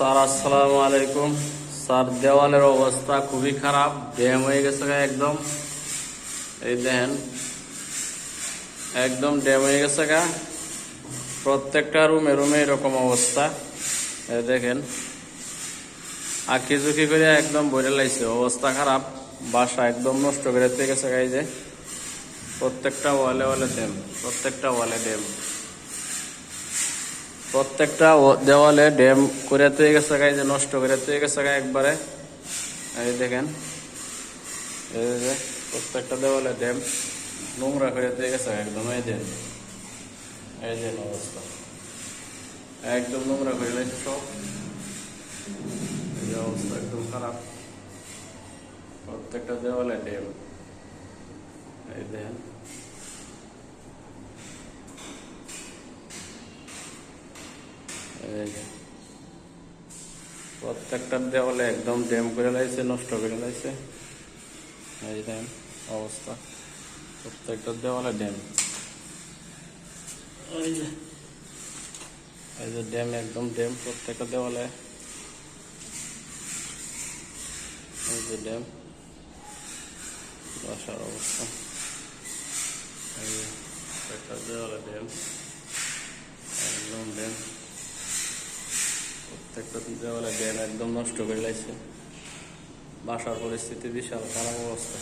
Sir, আসসালামু আলাইকুম। Sir, দেওয়ালের অবস্থা খুবই খারাপ ড্যাম হয়ে গেছে একদম। এই দেখেন, একদম ড্যাম হয়ে গেছে গা। প্রত্যেকটা রুমে রুমে এরকম অবস্থা। এই দেখেন আঁকি ঝুঁকি করে একদম বইরে লাইছে, অবস্থা খারাপ। বাসা একদম নষ্ট করে গেছে গা এই যে। প্রত্যেকটা ওয়ালে ওয়ালে ড্যাম প্রত্যেকটা ওয়ালে ড্যাম প্রত্যেকটা দেওয়ালে ড্যাম করে তুই গেছে গাই যে নষ্ট করে তুই গেছে গায়ে একবারে। এই দেখেন প্রত্যেকটা দেওয়ালে ড্যাম নোংরা করে তুই গেছে একদম, এই যে। এই যে অবস্থা। একদম নোংরা করে লাগছে সব। এই অবস্থা একদম খারাপ। প্রত্যেকটা দেওয়ালে ড্যাম। এই দেখেন। যে দেওয়ালে একদম ড্যাম করে লাইছে নষ্ট করে লাইছে। এই দেন অবস্থা। প্রত্যেকটা দেওয়ালে ড্যাম। এই যে। এই যে ড্যাম একদম ড্যাম প্রত্যেকটা দেওয়ালে। এই যে ড্যাম। বাসার অবস্থা। এই প্রত্যেকটা দেওয়ালে ড্যাম একদম ড্যাম দেওয়ালে ড্যাম একদম নষ্ট করে লাইছে। বাসার পরিস্থিতি বিশাল খারাপ অবস্থা।